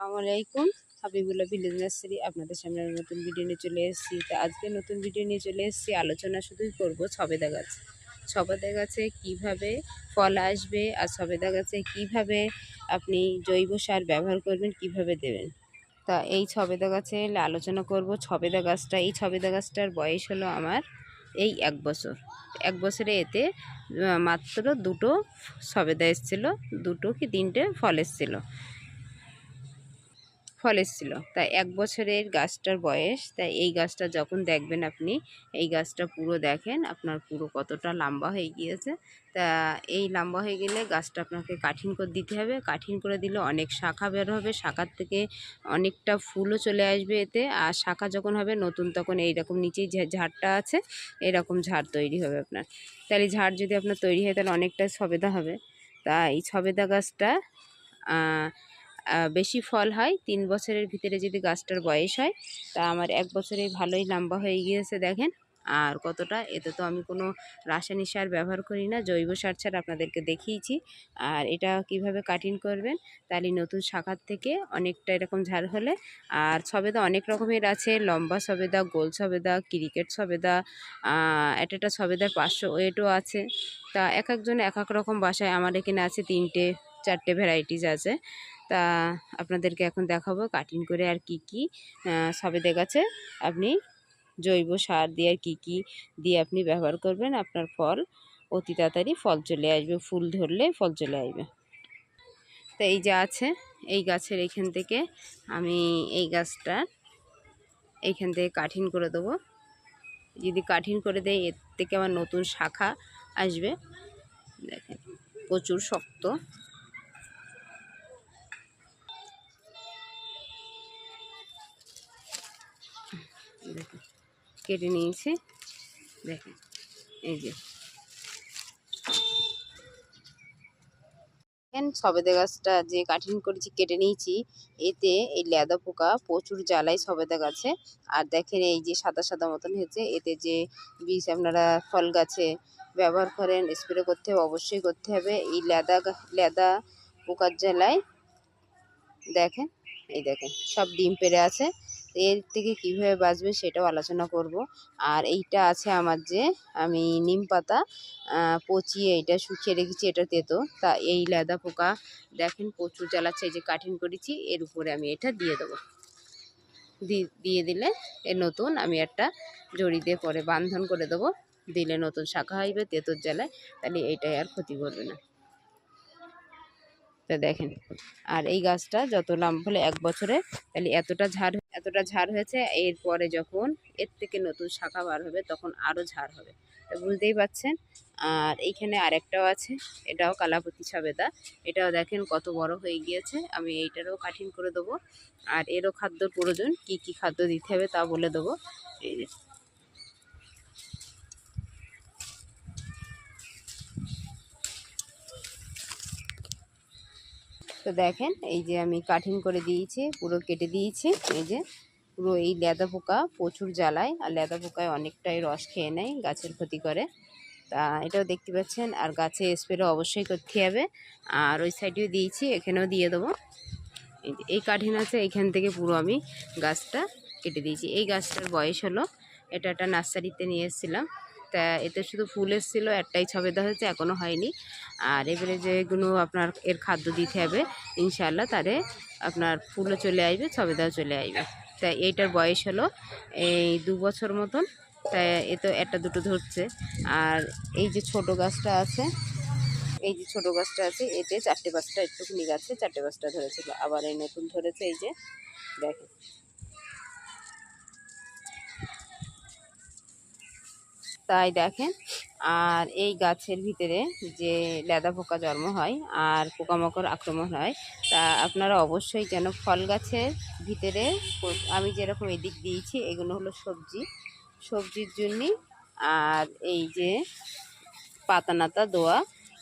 আসসালামু আলাইকুম। Habibullah village nursery আপনাদের সামনে নতুন ভিডিও নিয়ে চলে এসেছি। তা আজকে নতুন ভিডিও নিয়ে চলে এসেছি। আলোচনা শুধুই করব সবেদা গাছ। ছবেদা গাছে কীভাবে ফল আসবে আর সবেদা গাছে কীভাবে আপনি জৈব সার ব্যবহার করবেন, কীভাবে দেবেন? তা এই ছবেদা গাছে আলোচনা করব ছবেদা গাছটা। এই ছবেদা গাছটার বয়স হলো আমার এই এক বছর। এক বছরে এতে মাত্র দুটো সবেদা এসেছিল, দুটো কি তিনটে ফল এসেছিল। ফল এসেছিল তাই এক বছরের গাছটার বয়স, তাই এই গাছটা যখন দেখবেন আপনি, এই গাছটা পুরো দেখেন, আপনার পুরো কতটা লম্বা হয়ে গিয়েছে। তা এই লম্বা হয়ে গেলে গাছটা আপনাকে কাঠিন করে দিতে হবে। কাঠিন করে দিলে অনেক শাখা বের হবে, শাখার থেকে অনেকটা ফুলও চলে আসবে এতে। আর শাখা যখন হবে নতুন, তখন এইরকম নিচেই ঝাড়টা আছে এরকম ঝাড় তৈরি হবে আপনার। তাহলে ঝাড় যদি আপনার তৈরি হয়, তাহলে অনেকটা সবেদা হবে। তা এই সবেদা গাছটা বেশি ফল হয়। তিন বছরের ভিতরে যদি গাছটার বয়স হয়, তা আমার এক বছরে ভালোই লম্বা হয়ে গিয়েছে দেখেন। আর কতটা, এতে তো আমি কোনো রাসায়নিক সার ব্যবহার করি না, জৈব সার ছাড়া আপনাদেরকে দেখিয়েছি। আর এটা কীভাবে কাটিং করবেন তাহলে নতুন শাখার থেকে অনেকটা এরকম ঝাড় হলে। আর সবেদা অনেক রকমের আছে, লম্বা সবেদা, গোল সবেদা ক্রিকেট সবেদা একটা একটা সবেদার পাঁচশো ওয়েটও আছে। তা এক একজন এক এক রকম বাসায়, আমার এখানে আছে তিনটে। চারটে ভ্যারাইটিস আছে। তা আপনাদেরকে এখন দেখাবো কাটিং করে আর কি কি সবেদা গাছে আপনি জৈব সার দিয়ে আর কী কী দিয়ে আপনি ব্যবহার করবেন, আপনার ফল অতি তাড়াতাড়ি ফল চলে আসবে, ফুল ধরলে ফল চলে আসবে। তো এই যে আছে, এই গাছের এইখান থেকে আমি এই গাছটা এইখান থেকে কাঠিন করে দেবো। যদি কাঠিন করে দেয় এর থেকে আমার নতুন শাখা আসবে। দেখেন, প্রচুর শক্ত। কেটে নিয়েছি। দেখেন, এই যে। দেখেন, সবেদা গাছটা যে কাঠিন করেছি, কেটে নিয়েছি। এতে এই লেদা পোকা প্রচুর জ্বালায় সবেদা গাছে। আর দেখেন, এই যে সাদা সাদা মতন হয়েছে। এতে যে বিষ আপনারা ফল গাছে ব্যবহার করেন স্প্রে করতে হবে, অবশ্যই করতে হবে। এই লেদা লেদা পোকার জ্বালায় দেখেন এই দেখেন, সব ডিম পেড়ে আছে। এর থেকে কীভাবে বাঁচবে সেটাও আলোচনা করব। আর এইটা আছে আমার যে, আমি নিম পাতা পচিয়ে এটা শুকিয়ে রেখেছি, এটা তেতো। তা এই লেদা পোকা, দেখেন প্রচুর জ্বালাচ্ছে, এই যে কাঠিন করেছি, এর উপরে আমি এটা দিয়ে দেবো। দিয়ে দিলে এর নতুন, আমি একটা জড়ি দিয়ে পরে বান্ধন করে দেবো। দিলে নতুন শাখা হইবে, তেঁতোর জ্বালায়, তাহলে এইটাই আর ক্ষতি করবে না। তা দেখেন। আর এই গাছটা যত লম্বা হলে এক বছরে তাহলে এতটা ঝাড় এতটা ঝাড় হয়েছে, এরপরে যখন এর থেকে নতুন শাখা বার হবে তখন আরও ঝাড় হবে। তো বুঝতেই পাচ্ছেন আর এইখানে আরেকটাও আছে, এটাও কালাপতি সাবেদা। এটাও দেখেন কত বড় হয়ে গিয়েছে, আমি এইটারও কাঠিন করে দেবো। আর এরও খাদ্যর প্রয়োজন, কি কি খাদ্য দিতে হবে তা বলে দেবো। তো দেখেন, এই যে আমি কাঠিন করে দিয়েছি, পুরো কেটে দিয়েছি। এই যে পুরো এই লেদা পোকা প্রচুর জ্বালায়, আর লেদা পোকায় অনেকটাই রস খেয়ে নেয় গাছের ক্ষতি করে। তা এটাও দেখতে পাচ্ছেন, আর গাছে স্প্রে অবশ্যই করতে হবে। আর ওই সাইডেও দিয়েছি, এখানেও দিয়ে দেবো। এই কাঠিন আছে এইখান থেকে পুরো আমি গাছটা কেটে দিয়েছি। এই গাছটার বয়স হলো, এটা একটা নার্সারিতে নিয়ে এসেছিলাম। তা এতে শুধু ফুল এসেছিল, একটাই ছবেদা হয়েছে এখনও হয়নি। আর এবারে যেগুলো আপনার এর খাদ্য দিতে হবে। ইনশাল্লাহ তারে আপনার ফুলও চলে আসবে ছবেদাও চলে আসবে। তাই এইটার বয়স হলো এই দু বছর মতন। তাই এ তো একটা দুটো ধরছে। আর এই যে ছোট গাছটা আছে, এই যে ছোট গাছটা আছে, এতে চারটে পাঁচটা একটুখানি গাছে চারটে পাঁচটা ধরেছিল। আবার এই নতুন ধরেছে এই যে, দেখেন। তাই দেখেন আর এই গাছের ভিতরে যে লেদা পোকা জন্ম হয় আর পোকামাকড় আক্রমণ হয়, তা আপনারা অবশ্যই যেন ফল গাছের ভিতরে আমি যেরকম এদিক দিয়েছি, এগুলো হলো সবজি। সবজির জন্যই আর এই যে পাতা নাতা দেওয়া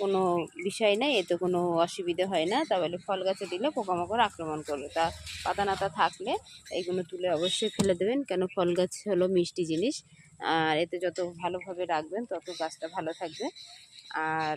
কোনো বিষয় নাই, এতে কোনো অসুবিধে হয় না। তাহলে ফল গাছে দিলে পোকামাকড় আক্রমণ করবে। তা পাতা নাতা থাকলে এইগুলো তুলে অবশ্যই ফেলে দেবেন, কেন ফল গাছ হলো মিষ্টি জিনিস। আর এতে যত ভালোভাবে রাখবেন, তত গাছটা ভালো থাকবে। আর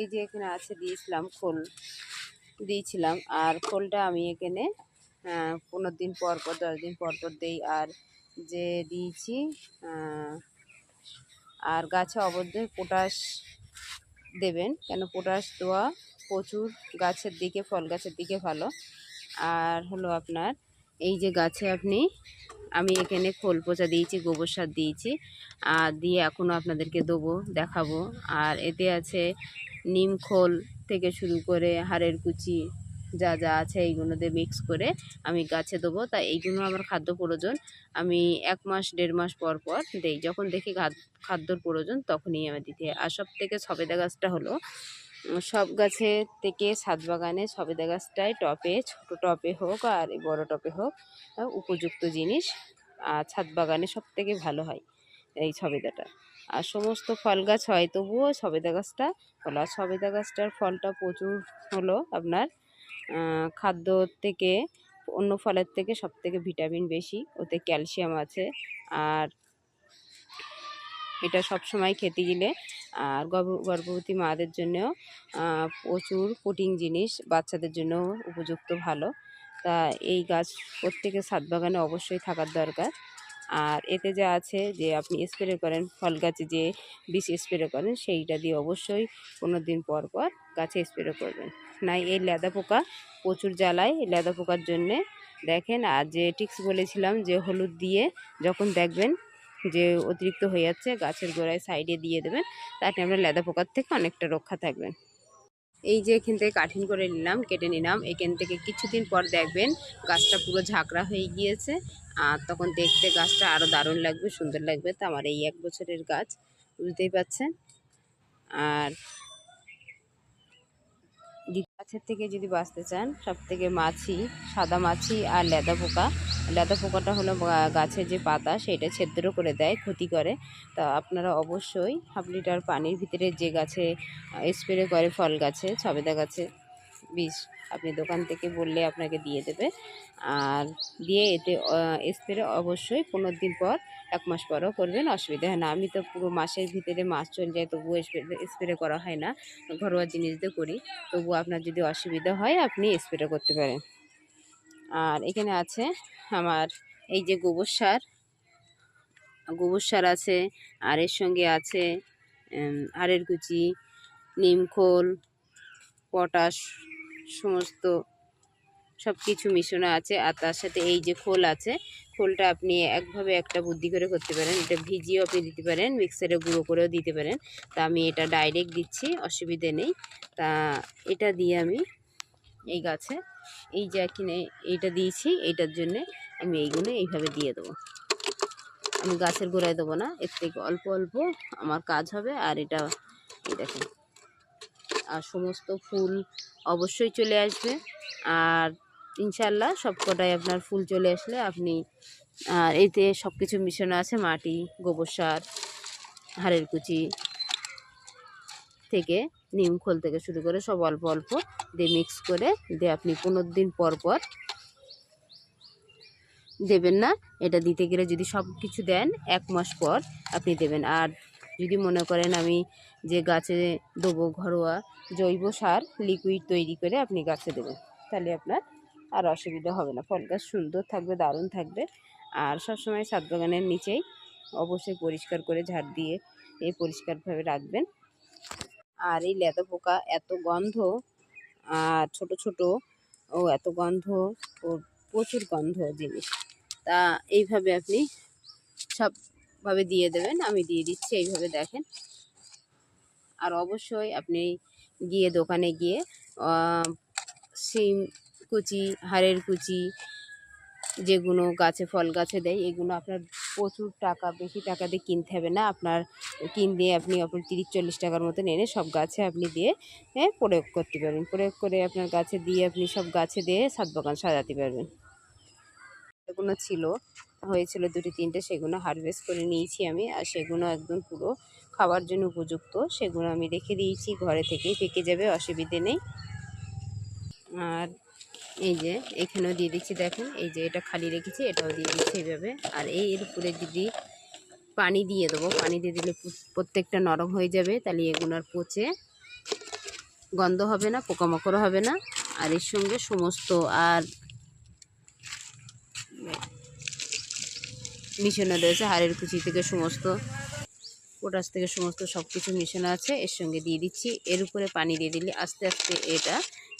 এই যে এখানে আছে, দিয়েছিলাম খোল, দিয়েছিলাম। আর খোলটা আমি এখানে পনেরো দিন পর পর, দশ দিন পর পর দিই। আর যে দিয়েছি আর গাছে অবশ্যই পটাশ দেবেন, কেন পটাশ দেওয়া প্রচুর গাছের দিকে, ফল গাছের দিকে ভালো। আর হলো আপনার এই যে গাছে আপনি, আমি এখানে খোল পচা দিয়েছি, গোবর সার দিয়েছি, আর দিয়ে এখনও আপনাদেরকে দেবো, দেখাবো। আর এতে আছে নিম খোল থেকে শুরু করে হাড়ের কুচি যা যা আছে এইগুলো দিয়ে মিক্স করে আমি গাছে দেবো। তা এইগুলো আমার খাদ্য প্রয়োজন, আমি এক মাস, দেড় মাস পর পর দেই। যখন দেখি খাদ- খাদ্যর প্রয়োজন তখনই আমি দিতে। আর সব থেকে সবেদা গাছটা হলো সব গাছে থেকে ছাদ বাগানে সবেদা গাছটাই টপে, ছোট টপে হোক আর বড় টপে হোক উপযুক্ত জিনিস। আর ছাদ বাগানে সব থেকে ভালো হয় এই সবেদাটা আর সমস্ত ফল গাছ হয় তবুও সবেদা গাছটা ফল। আর সবেদা গাছটার ফলটা প্রচুর হলো আপনার খাদ্য থেকে, অন্য ফলের থেকে সব থেকে ভিটামিন বেশি, ওতে ক্যালসিয়াম আছে। আর এটা সব সময় খেতে গেলে আর গর্ভ- গর্ভবতী মাদের জন্যও প্রচুর প্রোটিন জিনিস বাচ্চাদের জন্য উপযুক্ত ভালো। তা এই গাছ প্রত্যেকের ছাদ বাগানে অবশ্যই থাকার দরকার। আর এতে যা আছে যে আপনি স্প্রে করেন, ফল গাছে যে বিষ স্প্রে করেন, সেইটা দিয়ে অবশ্যই পনেরো দিন পর পর গাছে স্প্রে করবেন। নাই, এই লেদা পোকা প্রচুর জ্বালায়। লেদা পোকার জন্যে দেখেন, আর যে টিক্স বলেছিলাম যে হলুদ দিয়ে যখন দেখবেন যে অতিরিক্ত হয়ে যাচ্ছে, গাছের গোড়ায় সাইডে দিয়ে দেবেন। তাতে আমরা লেদা পোকার থেকে অনেকটা রক্ষা থাকবেন এই যে এখান থেকে কাঠিন করে নিলাম, কেটে নিলাম। এখান থেকে কিছুদিন পর দেখবেন গাছটা পুরো ঝাঁকড়া হয়ে গিয়েছে। আর তখন দেখতে গাছটা আরও দারুণ লাগবে, সুন্দর লাগবে। তো আমার এই এক বছরের গাছ, বুঝতেই পাচ্ছেন আর গাছের থেকে যদি বাঁচতে চান সব থেকে মাছি, সাদা মাছি আর লেদা পোকা লেদা পোকাটা হলো গাছের যে পাতা, সেটা ছিদ্র করে দেয়, ক্ষতি করে। তা আপনারা অবশ্যই হাফ লিটার পানির ভিতরে যে গাছে স্প্রে করে ফল গাছে, সবেদা গাছে, বিষ, আপনি দোকান থেকে বললে আপনাকে দিয়ে দেবে। আর দিয়ে এতে স্প্রে অবশ্যই পনেরো দিন পর, এক মাস পরও করবেন, অসুবিধা হয় না। আমি তো পুরো মাসের ভিতরে মাস চলে যায়, তবুও স্প্রে করা হয় না। ঘরোয়া জিনিস দিয়ে করি। তবু আপনার যদি অসুবিধা হয়, আপনি স্প্রে করতে পারেন। আর এখানে আছে আমার এই যে গোবর সার। গোবর সার আছে আর এর সঙ্গে আছে আরের কুচি নিমখোল পটাশ, সমস্ত সব কিছু মিশানো আছে। আর তার সাথে এই যে খোল আছে, খোলটা আপনি একভাবে একটা বুদ্ধি করে করতে পারেন। এটা ভিজিয়েও আপনি দিতে পারেন, মিক্সারে গুঁড়ো করেও দিতে পারেন। তা আমি এটা ডাইরেক্ট দিচ্ছি, অসুবিধে নেই। তা এটা দিয়ে আমি এই গাছে এই যে এখানে এইটা দিয়েছি, এইটার জন্যে আমি এইগুলো এইভাবে দিয়ে দেবো। আমি গাছের গোড়ায় দেবো না, এর থেকে অল্প অল্প আমার কাজ হবে, আর এটা, এই দেখেন। আর সমস্ত ফুল অবশ্যই চলে আসবে, আর ইনশাল্লাহ সব কটাই আপনার ফুল চলে আসলে আপনি, আর এতে সব কিছু মিশানো আছে, মাটি, গোবর সার, হাড়ের কুচি থেকে নিম খোল থেকে শুরু করে সব অল্প অল্প দিয়ে মিক্স করে দিয়ে আপনি পনেরো দিন পর পর দেবেন না। এটা দিতে গেলে যদি সব কিছু দেন এক মাস পর আপনি দেবেন। আর যদি মনে করেন আমি যে গাছে দেবো ঘরোয়া জৈব সার লিকুইড তৈরি করে আপনি গাছে দেবেন, তাহলে আপনার আর অসুবিধা হবে না। ফল গাছ সুন্দর থাকবে, দারুণ থাকবে। আর সবসময় ছাদ বাগানের নিচেই অবশ্যই পরিষ্কার করে ঝাড় দিয়ে এই পরিষ্কারভাবে রাখবেন। আর এই লেদা পোকা এত গন্ধ, আর ছোট ছোট, ও এত গন্ধ, ও প্রচুর গন্ধ জিনিস। তা এইভাবে আপনি সবভাবে দিয়ে দেবেন, আমি দিয়ে দিচ্ছি, এইভাবে দেখেন। আর অবশ্যই আপনি গিয়ে দোকানে গিয়ে শিম কুচি, হাড়ের কুচি যেগুলো গাছে ফল গাছে দেয় এগুলো আপনার প্রচুর টাকা বেশি টাকা দিয়ে কিনতে হবে না। আপনার কিন দিয়ে আপনি আপনার তিরিশ চল্লিশ টাকার মতন এনে সব গাছে আপনি দিয়ে এ, প্রয়োগ করতে পারবেন। প্রয়োগ করে আপনার গাছে দিয়ে আপনি সব গাছে দিয়ে ছাদ বাগান সাজাতে পারবেন। এগুলো ছিল হয়েছিল দুটি তিনটে সেগুলো হারভেস্ট করে নিয়েছি আমি। আর সেগুলো একদম পুরো খাওয়ার জন্য উপযুক্ত। সেগুলো আমি রেখে দিয়েছি ঘরে থেকেই পেকে যাবে অসুবিধে নেই। আর এই যে, এখানেও দিয়ে দিচ্ছি, দেখেন, এই যে এটা খালি রেখেছি, এটাও দিয়ে দিচ্ছি এইভাবে। আর এই এর উপরে যদি পানি দিয়ে দেবো, পানি দিয়ে দিলে প্রত্যেকটা নরম হয়ে যাবে, তাহলে এগুলোর পচে গন্ধ হবে না, পোকামাকড় হবে না। আর এর সঙ্গে সমস্ত আর মিশনে রয়েছে, হাড়ের কুচি থেকে সমস্ত পোটাস থেকে সমস্ত সব কিছু মিশানো আছে, এর সঙ্গে দিয়ে দিচ্ছি। এর উপরে পানি দিয়ে দিলে আস্তে আস্তে এটা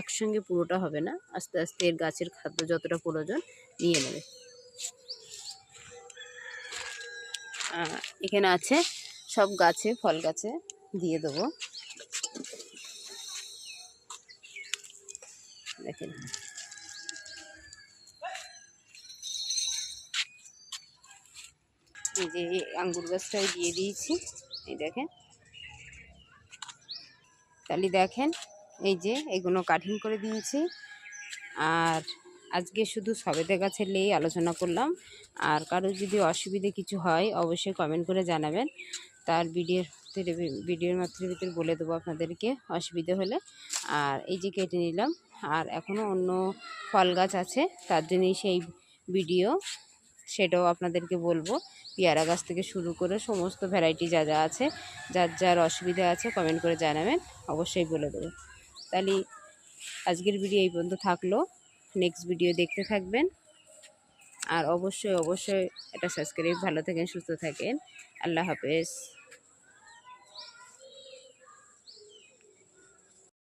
একসঙ্গে পুরোটা হবে না। আস্তে আস্তে এর গাছের খাদ্য যতটা প্রয়োজন নিয়ে নেবে। এখানে আছে সব গাছে, ফল গাছে দিয়ে দেবো। দেখেন। এই যে আঙ্গুর গাছটাও দিয়ে দিয়েছি। এই দেখেন। তাহলে দেখেন, এই যে এগুলো কাঠিং করে দিয়েছি। আর আজকে শুধু সবেদা গাছের নিয়েই আলোচনা করলাম। আর কারও যদি অসুবিধে কিছু হয়, অবশ্যই কমেন্ট করে জানাবেন। তার ভিডিওর ভিডিওর মাত্রের ভিতরে বলে দেবো আপনাদেরকে অসুবিধে হলে। আর এই যে কেটে নিলাম। আর এখনও অন্য ফল গাছ আছে, তার জন্যই সেই ভিডিও সেটাও আপনাদেরকে বলব। পেয়ারা গাছ থেকে শুরু করে সমস্ত ভ্যারাইটি যা যা আছে, যার যার অসুবিধা আছে কমেন্ট করে জানাবেন, অবশ্যই বলে দেবো। তাহলে আজকের ভিডিও এই পর্যন্ত থাকল। নেক্সট ভিডিও দেখতে থাকবেন। আর অবশ্যই অবশ্যই এটা সাবস্ক্রাইব ভালো থাকেন, সুস্থ থাকেন। আল্লাহ হাফেজ।